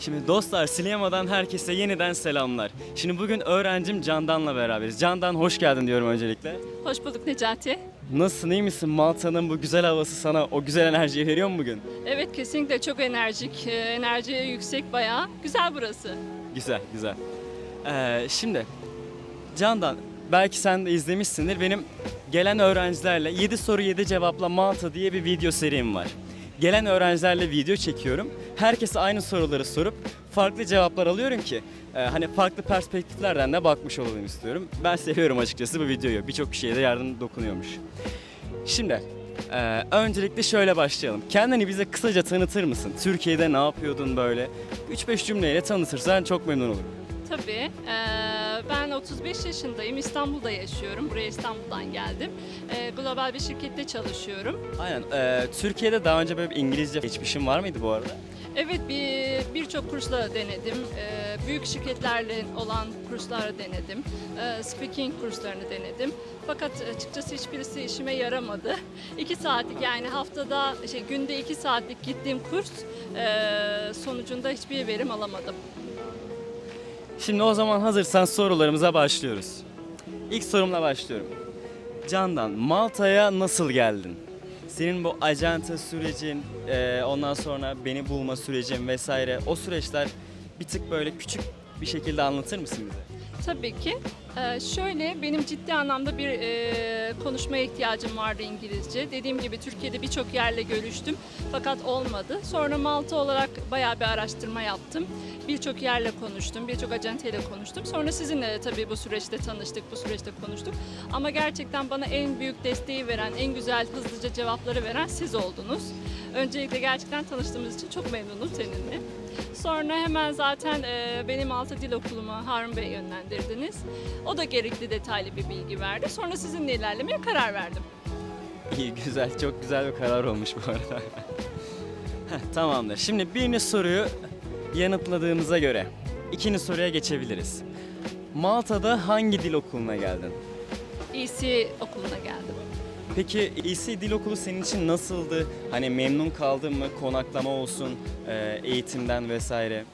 Şimdi dostlar Sinema'dan herkese yeniden selamlar. Şimdi bugün öğrencim Candan'la beraberiz. Candan hoş geldin diyorum öncelikle. Hoş bulduk Necati. Nasılsın iyi misin? Malta'nın bu güzel havası sana o güzel enerjiyi veriyor mu bugün? Evet kesinlikle çok enerjik, e, enerji yüksek bayağı. Güzel burası. Güzel güzel. Ee, şimdi Candan belki sen de izlemişsindir. Benim gelen öğrencilerle 7 soru 7 cevapla Malta diye bir video serim var. Gelen öğrencilerle video çekiyorum. Herkese aynı soruları sorup farklı cevaplar alıyorum ki e, hani farklı perspektiflerden de bakmış olalım istiyorum. Ben seviyorum açıkçası bu videoyu. Birçok kişiye de yardım dokunuyormuş. Şimdi e, öncelikle şöyle başlayalım. Kendini bize kısaca tanıtır mısın? Türkiye'de ne yapıyordun böyle? 3-5 cümleyle tanıtırsan çok memnun olurum. Tabii. e, ben 35 yaşındayım. İstanbul'da yaşıyorum. Buraya İstanbul'dan geldim. E, global bir şirkette çalışıyorum. Aynen. Ee, Türkiye'de daha önce böyle bir İngilizce geçmişin var mıydı bu arada? Evet bir birçok kursla denedim. E, büyük şirketlerle olan kursları denedim. E, speaking kurslarını denedim. Fakat açıkçası hiçbirisi işime yaramadı. İki saatlik yani haftada şey günde iki saatlik gittiğim kurs e, sonucunda hiçbir verim alamadım. Şimdi o zaman hazırsan sorularımıza başlıyoruz. İlk sorumla başlıyorum. Candan, Malta'ya nasıl geldin? Senin bu acente sürecin, e, ondan sonra beni bulma sürecin vesaire o süreçler bir tık böyle küçük bir şekilde anlatır mısın bize? Tabii ki. Ee, şöyle benim ciddi anlamda bir e, konuşmaya ihtiyacım vardı İngilizce. Dediğim gibi Türkiye'de birçok yerle görüştüm fakat olmadı. Sonra Malta olarak bayağı bir araştırma yaptım. Birçok yerle konuştum, birçok acenteyle konuştum. Sonra sizinle tabii bu süreçte tanıştık, bu süreçte konuştuk. Ama gerçekten bana en büyük desteği veren, en güzel hızlıca cevapları veren siz oldunuz. Öncelikle gerçekten tanıştığımız için çok memnunum seninle. Sonra hemen zaten e, benim Malta Dil Okulu'ma Harun Bey yönlendirdiniz. O da gerekli detaylı bir bilgi verdi. Sonra sizinle ilerlemeye karar verdim. İyi güzel, çok güzel bir karar olmuş bu arada. Heh, tamamdır. Şimdi birinci soruyu yanıtladığımıza göre ikinci soruya geçebiliriz. Malta'da hangi dil okuluna geldin? EC okuluna geldim. Peki EC Dil Okulu senin için nasıldı? Hani memnun kaldın mı? Konaklama olsun, e, eğitimden vesaire.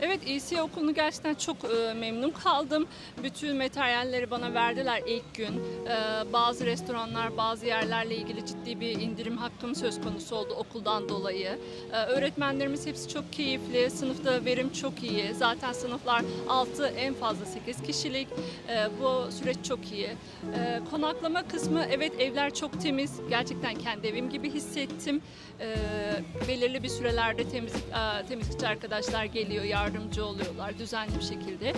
Evet EC okulunu gerçekten çok e, memnun kaldım. Bütün materyalleri bana verdiler ilk gün. E, bazı restoranlar, bazı yerlerle ilgili ciddi bir indirim hakkım söz konusu oldu okuldan dolayı. E, öğretmenlerimiz hepsi çok keyifli. Sınıfta verim çok iyi. Zaten sınıflar 6 en fazla 8 kişilik. E, bu süreç çok iyi. E, konaklama kısmı evet evler çok temiz. Gerçekten kendi evim gibi hissettim. E, belirli bir sürelerde temizlik e, temizlikçi arkadaşlar geliyor, yardımcı oluyorlar düzenli bir şekilde.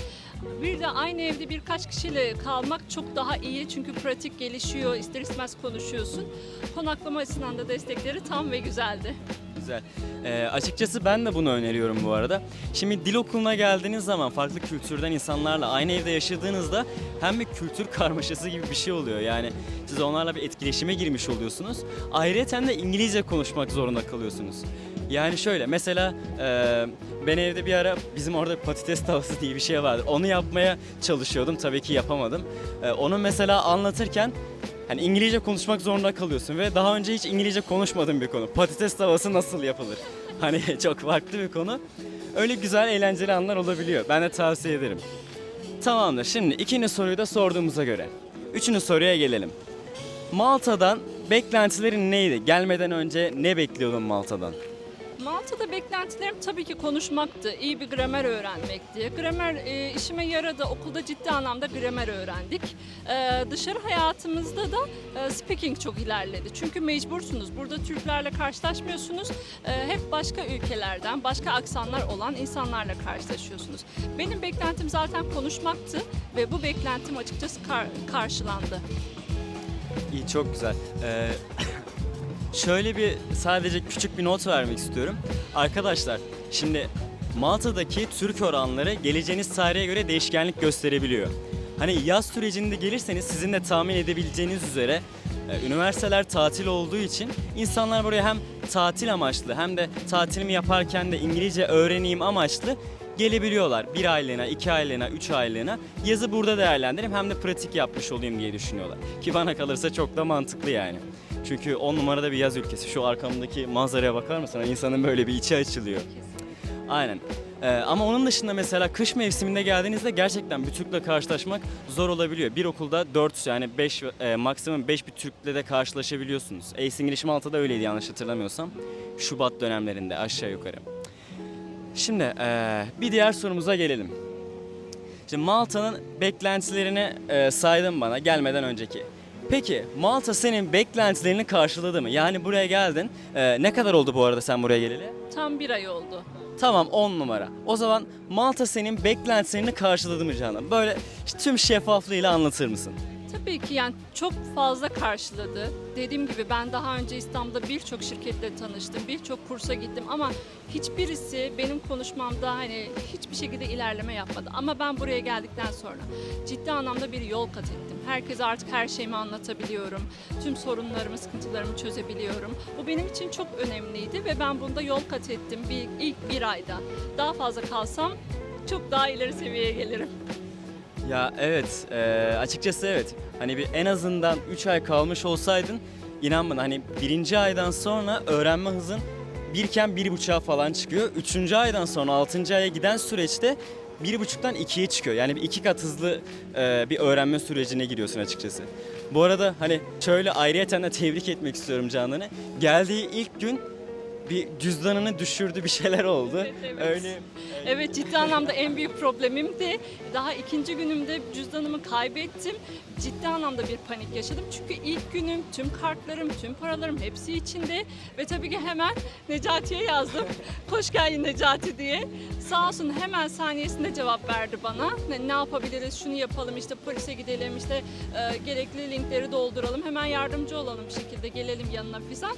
Bir de aynı evde birkaç kişiyle kalmak çok daha iyi çünkü pratik gelişiyor, ister istemez konuşuyorsun. Konaklama açısından da destekleri tam ve güzeldi. Güzel. E, açıkçası ben de bunu öneriyorum bu arada. Şimdi dil okuluna geldiğiniz zaman farklı kültürden insanlarla aynı evde yaşadığınızda hem bir kültür karmaşası gibi bir şey oluyor. Yani siz onlarla bir etkileşime girmiş oluyorsunuz. Ayrıca de İngilizce konuşmak zorunda kalıyorsunuz. Yani şöyle mesela e, ben evde bir ara bizim orada patates tavası diye bir şey vardı. Onu yapmaya çalışıyordum. Tabii ki yapamadım. E, onu mesela anlatırken Hani İngilizce konuşmak zorunda kalıyorsun ve daha önce hiç İngilizce konuşmadığım bir konu. Patates tavası nasıl yapılır? Hani çok farklı bir konu. Öyle güzel eğlenceli anlar olabiliyor. Ben de tavsiye ederim. Tamamdır. Şimdi ikinci soruyu da sorduğumuza göre. Üçüncü soruya gelelim. Malta'dan beklentilerin neydi? Gelmeden önce ne bekliyordun Malta'dan? Malta'da beklentilerim tabii ki konuşmaktı, iyi bir gramer öğrenmekti. Gramer e, işime yaradı, okulda ciddi anlamda gramer öğrendik. E, dışarı hayatımızda da e, speaking çok ilerledi. Çünkü mecbursunuz, burada Türklerle karşılaşmıyorsunuz. E, hep başka ülkelerden, başka aksanlar olan insanlarla karşılaşıyorsunuz. Benim beklentim zaten konuşmaktı ve bu beklentim açıkçası kar- karşılandı. İyi çok güzel. Ee, şöyle bir sadece küçük bir not vermek istiyorum. Arkadaşlar şimdi Malta'daki Türk oranları geleceğiniz tarihe göre değişkenlik gösterebiliyor. Hani yaz sürecinde gelirseniz sizin de tahmin edebileceğiniz üzere e, üniversiteler tatil olduğu için insanlar buraya hem tatil amaçlı hem de tatilimi yaparken de İngilizce öğreneyim amaçlı gelebiliyorlar. Bir aylığına, iki aylığına, üç aylığına. Yazı burada değerlendireyim hem de pratik yapmış olayım diye düşünüyorlar. Ki bana kalırsa çok da mantıklı yani. Çünkü on numarada bir yaz ülkesi. Şu arkamdaki manzaraya bakar mısın? Hani İnsanın böyle bir içi açılıyor. Aynen. Ee, ama onun dışında mesela kış mevsiminde geldiğinizde gerçekten bir Türk'le karşılaşmak zor olabiliyor. Bir okulda 4 yani 5 maksimum 5 bir Türk'le de karşılaşabiliyorsunuz. Ace English Malta'da öyleydi yanlış hatırlamıyorsam. Şubat dönemlerinde aşağı yukarı. Şimdi ee, bir diğer sorumuza gelelim. Şimdi Malta'nın beklentilerini e, saydın bana gelmeden önceki. Peki Malta senin beklentilerini karşıladı mı? Yani buraya geldin. E, ne kadar oldu bu arada sen buraya geleli? Tam bir ay oldu. Tamam 10 numara. O zaman Malta senin beklentilerini karşıladı mı canım? Böyle tüm şeffaflığıyla anlatır mısın? Tabii ki yani çok fazla karşıladı. Dediğim gibi ben daha önce İstanbul'da birçok şirketle tanıştım, birçok kursa gittim ama hiçbirisi benim konuşmamda hani hiçbir şekilde ilerleme yapmadı. Ama ben buraya geldikten sonra ciddi anlamda bir yol kat ettim. Herkese artık her şeyimi anlatabiliyorum. Tüm sorunlarımı, sıkıntılarımı çözebiliyorum. Bu benim için çok önemliydi ve ben bunda yol kat ettim bir, ilk bir ayda. Daha fazla kalsam çok daha ileri seviyeye gelirim. Ya evet, e, açıkçası evet. Hani bir en azından 3 ay kalmış olsaydın inan bana hani birinci aydan sonra öğrenme hızın birken bir buçuğa falan çıkıyor. Üçüncü aydan sonra altıncı aya giden süreçte bir buçuktan ikiye çıkıyor. Yani bir iki kat hızlı e, bir öğrenme sürecine giriyorsun açıkçası. Bu arada hani şöyle ayrıyeten de tebrik etmek istiyorum Canan'ı. Geldiği ilk gün bir cüzdanını düşürdü bir şeyler oldu. Evet. Öyle Evet ciddi anlamda en büyük problemim de daha ikinci günümde cüzdanımı kaybettim. Ciddi anlamda bir panik yaşadım. Çünkü ilk günüm tüm kartlarım, tüm paralarım hepsi içinde. Ve tabii ki hemen Necati'ye yazdım. Hoş geldin Necati diye. Sağ olsun hemen saniyesinde cevap verdi bana. Ne, ne yapabiliriz, şunu yapalım, işte polise gidelim, işte e, gerekli linkleri dolduralım. Hemen yardımcı olalım bir şekilde gelelim yanına falan.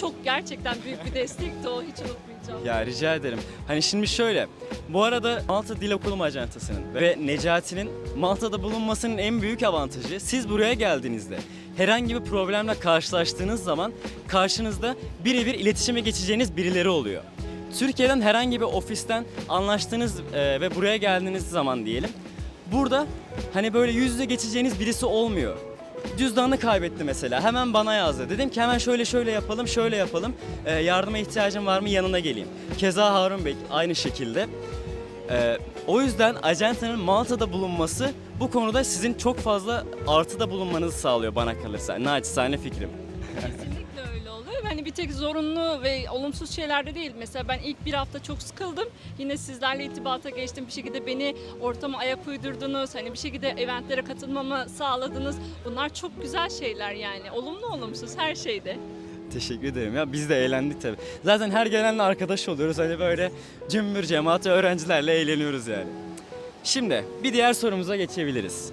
Çok gerçekten büyük bir destekti o, hiç unutmayacağım. Ya rica ederim. Hani şimdi şöyle. Bu arada Malta Dil Okulu Ajantası'nın ve Necati'nin Malta'da bulunmasının en büyük avantajı siz buraya geldiğinizde herhangi bir problemle karşılaştığınız zaman karşınızda birebir iletişime geçeceğiniz birileri oluyor. Türkiye'den herhangi bir ofisten anlaştığınız e, ve buraya geldiğiniz zaman diyelim. Burada hani böyle yüz yüze geçeceğiniz birisi olmuyor. Cüzdanını kaybetti mesela. Hemen bana yazdı. Dedim ki hemen şöyle şöyle yapalım, şöyle yapalım. Ee, yardıma ihtiyacın var mı yanına geleyim. Keza Harun Bey aynı şekilde. Ee, o yüzden ajantanın Malta'da bulunması bu konuda sizin çok fazla artıda bulunmanızı sağlıyor bana kalırsa. Naçizane fikrim. Hani bir tek zorunlu ve olumsuz şeylerde değil. Mesela ben ilk bir hafta çok sıkıldım. Yine sizlerle itibata geçtim. Bir şekilde beni ortama ayak uydurdunuz. Hani bir şekilde eventlere katılmamı sağladınız. Bunlar çok güzel şeyler yani. Olumlu olumsuz her şeyde. Teşekkür ederim ya biz de eğlendik tabii. Zaten her gelenle arkadaş oluyoruz hani böyle cümbür cemaat öğrencilerle eğleniyoruz yani. Şimdi bir diğer sorumuza geçebiliriz.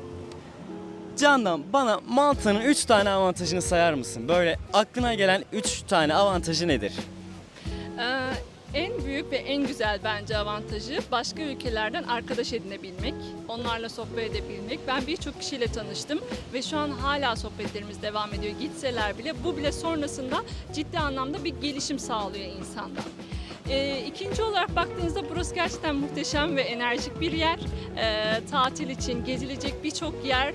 Candan bana Malta'nın 3 tane avantajını sayar mısın? Böyle aklına gelen 3 tane avantajı nedir? Ee, en büyük ve en güzel bence avantajı başka ülkelerden arkadaş edinebilmek, onlarla sohbet edebilmek. Ben birçok kişiyle tanıştım ve şu an hala sohbetlerimiz devam ediyor. Gitseler bile bu bile sonrasında ciddi anlamda bir gelişim sağlıyor insanda. Ee, ikinci olarak baktığınızda burası gerçekten muhteşem ve enerjik bir yer. Ee, tatil için gezilecek birçok yer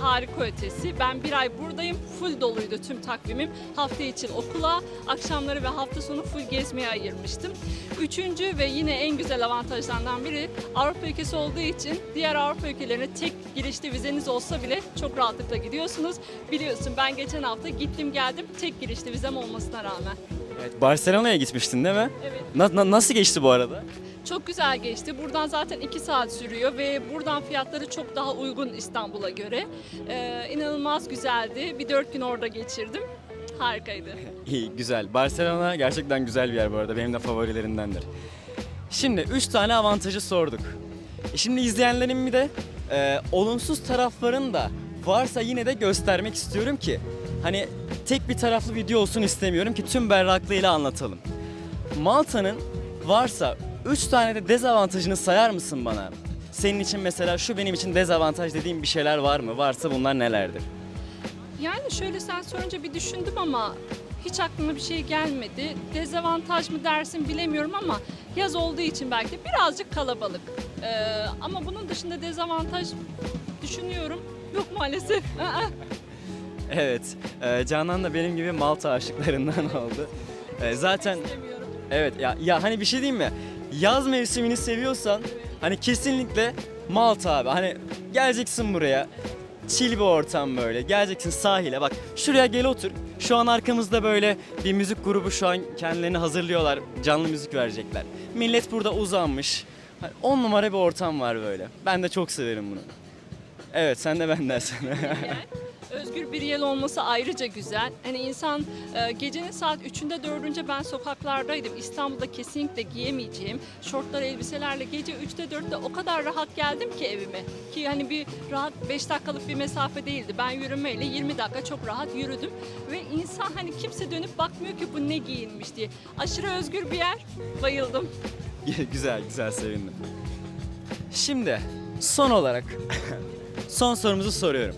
harika ötesi. Ben bir ay buradayım. Full doluydu tüm takvimim. Hafta için okula, akşamları ve hafta sonu full gezmeye ayırmıştım. Üçüncü ve yine en güzel avantajlardan biri Avrupa ülkesi olduğu için diğer Avrupa ülkelerine tek girişli vizeniz olsa bile çok rahatlıkla gidiyorsunuz. Biliyorsun ben geçen hafta gittim geldim tek girişli vizem olmasına rağmen. Evet, Barcelona'ya gitmiştin değil mi? Evet. Na- na- nasıl geçti bu arada? Çok güzel geçti. Buradan zaten 2 saat sürüyor ve buradan fiyatları çok daha uygun İstanbul'a göre. Ee, inanılmaz güzeldi. Bir 4 gün orada geçirdim. Harikaydı. İyi, güzel. Barcelona gerçekten güzel bir yer bu arada. Benim de favorilerimdendir. Şimdi 3 tane avantajı sorduk. E Şimdi izleyenlerin bir de e, olumsuz taraflarını da varsa yine de göstermek istiyorum ki hani tek bir taraflı video olsun istemiyorum ki tüm berraklığıyla anlatalım. Malta'nın varsa 3 tane de dezavantajını sayar mısın bana? Senin için mesela şu benim için dezavantaj dediğim bir şeyler var mı? Varsa bunlar nelerdir? Yani şöyle sen sorunca bir düşündüm ama hiç aklıma bir şey gelmedi. Dezavantaj mı dersin bilemiyorum ama yaz olduğu için belki birazcık kalabalık. Ee, ama bunun dışında dezavantaj düşünüyorum. Yok maalesef. Aa. Evet, e, Canan da benim gibi Malta aşıklarından oldu. E, zaten İstemiyorum. evet ya ya hani bir şey diyeyim mi? Yaz mevsimini seviyorsan hani kesinlikle Malta abi. Hani geleceksin buraya. Chill bir ortam böyle. Geleceksin sahile. Bak şuraya gel otur. Şu an arkamızda böyle bir müzik grubu şu an kendilerini hazırlıyorlar. Canlı müzik verecekler. Millet burada uzanmış. Hani on numara bir ortam var böyle. Ben de çok severim bunu. Evet sen de ben dersin. Özgür bir yer olması ayrıca güzel. Hani insan e, gecenin saat 3'ünde 4'ünce ben sokaklardaydım. İstanbul'da kesinlikle giyemeyeceğim şortlar elbiselerle gece 3'te 4'te o kadar rahat geldim ki evime. Ki hani bir rahat 5 dakikalık bir mesafe değildi. Ben yürümeyle 20 dakika çok rahat yürüdüm. Ve insan hani kimse dönüp bakmıyor ki bu ne giyinmiş diye. Aşırı özgür bir yer. Bayıldım. güzel güzel sevindim. Şimdi son olarak son sorumuzu soruyorum.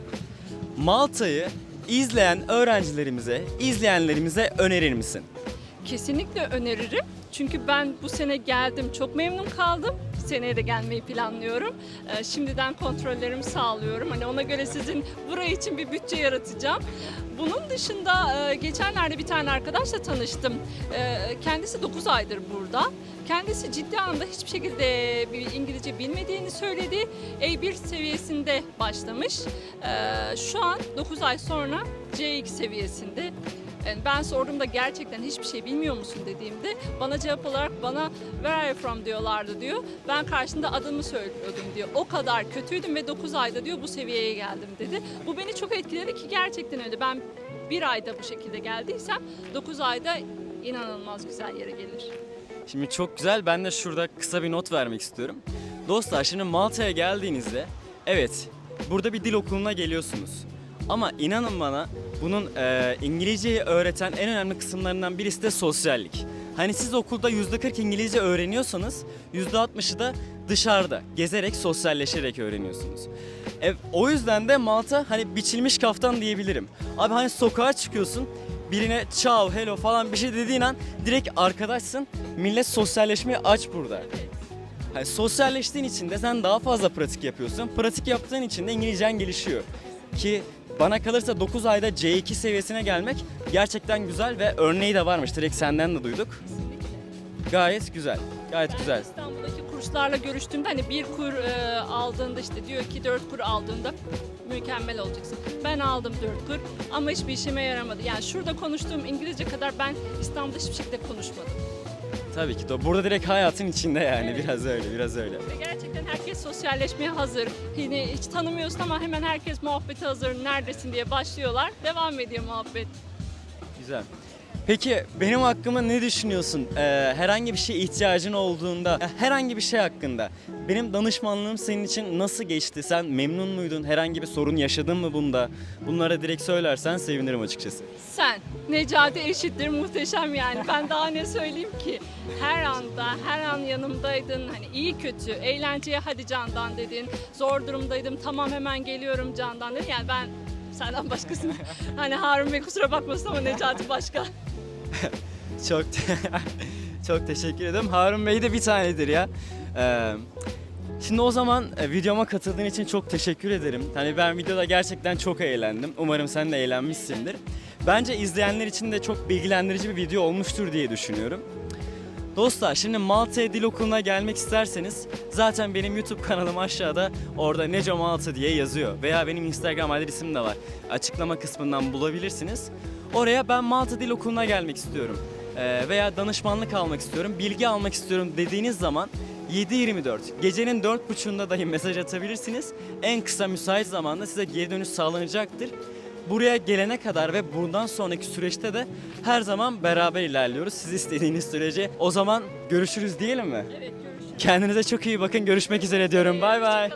Malta'yı izleyen öğrencilerimize, izleyenlerimize önerir misin? Kesinlikle öneririm. Çünkü ben bu sene geldim, çok memnun kaldım. Seneye de gelmeyi planlıyorum. Ee, şimdiden kontrollerimi sağlıyorum. Hani ona göre sizin burayı için bir bütçe yaratacağım. Bunun dışında e, geçenlerde bir tane arkadaşla tanıştım. E, kendisi 9 aydır burada. Kendisi ciddi anlamda hiçbir şekilde bir İngilizce bilmediğini söyledi. A1 seviyesinde başlamış. E, şu an 9 ay sonra C2 seviyesinde. Yani ben sorduğumda gerçekten hiçbir şey bilmiyor musun dediğimde bana cevap olarak bana where are you from diyorlardı diyor. Ben karşında adımı söylüyordum diyor. O kadar kötüydüm ve 9 ayda diyor bu seviyeye geldim dedi. Bu beni çok etkiledi ki gerçekten öyle. Ben bir ayda bu şekilde geldiysem 9 ayda inanılmaz güzel yere gelir. Şimdi çok güzel. Ben de şurada kısa bir not vermek istiyorum. Dostlar şimdi Malta'ya geldiğinizde evet burada bir dil okuluna geliyorsunuz. Ama inanın bana bunun e, İngilizceyi öğreten en önemli kısımlarından birisi de sosyallik. Hani siz okulda %40 İngilizce öğreniyorsanız %60'ı da dışarıda gezerek sosyalleşerek öğreniyorsunuz. E, o yüzden de Malta hani biçilmiş kaftan diyebilirim. Abi hani sokağa çıkıyorsun birine ciao, hello falan bir şey dediğin an direkt arkadaşsın. Millet sosyalleşmeye aç burada. Hani sosyalleştiğin için de sen daha fazla pratik yapıyorsun. Pratik yaptığın için de İngilizcen gelişiyor. Ki bana kalırsa 9 ayda C2 seviyesine gelmek gerçekten güzel ve örneği de varmış. Direkt senden de duyduk. Gayet güzel. Gayet Ben güzel. İstanbul'daki kurslarla görüştüğümde hani bir kur e, aldığında işte diyor ki dört kur aldığında mükemmel olacaksın. Ben aldım dört kur ama hiçbir işime yaramadı. Yani şurada konuştuğum İngilizce kadar ben İstanbul'da hiçbir şekilde konuşmadım. Tabii ki de. Burada direkt hayatın içinde yani. Evet. Biraz öyle, biraz öyle. Ve gerçekten herkes sosyalleşmeye hazır. Yine hiç tanımıyorsun ama hemen herkes muhabbete hazır. Neredesin diye başlıyorlar. Devam ediyor muhabbet. Güzel. Peki benim hakkımda ne düşünüyorsun? Ee, herhangi bir şeye ihtiyacın olduğunda, e, herhangi bir şey hakkında. Benim danışmanlığım senin için nasıl geçti? Sen memnun muydun? Herhangi bir sorun yaşadın mı bunda? Bunlara direkt söylersen sevinirim açıkçası. Sen, Necati eşittir muhteşem yani. Ben daha ne söyleyeyim ki? Her anda, her an yanımdaydın. Hani iyi kötü, eğlenceye hadi Candan dedin. Zor durumdaydım, tamam hemen geliyorum Candan dedin. Yani ben senden başkasını... hani Harun Bey kusura bakmasın ama Necati başka. Çok çok teşekkür ederim. Harun Bey de bir tanedir ya. Ee, şimdi o zaman e, videoma katıldığın için çok teşekkür ederim. Hani ben videoda gerçekten çok eğlendim. Umarım sen de eğlenmişsindir. Bence izleyenler için de çok bilgilendirici bir video olmuştur diye düşünüyorum. Dostlar şimdi Malta'ya dil okuluna gelmek isterseniz zaten benim YouTube kanalım aşağıda orada Neco Malta diye yazıyor. Veya benim Instagram adresim de var. Açıklama kısmından bulabilirsiniz. Oraya ben Malta Dil Okulu'na gelmek istiyorum. Ee, veya danışmanlık almak istiyorum, bilgi almak istiyorum dediğiniz zaman 7-24 gecenin 4.30'unda dahi mesaj atabilirsiniz. En kısa müsait zamanda size geri dönüş sağlanacaktır. Buraya gelene kadar ve bundan sonraki süreçte de her zaman beraber ilerliyoruz. Siz istediğiniz sürece. O zaman görüşürüz diyelim mi? Evet görüşürüz. Kendinize çok iyi bakın. Görüşmek üzere diyorum. Bay bay.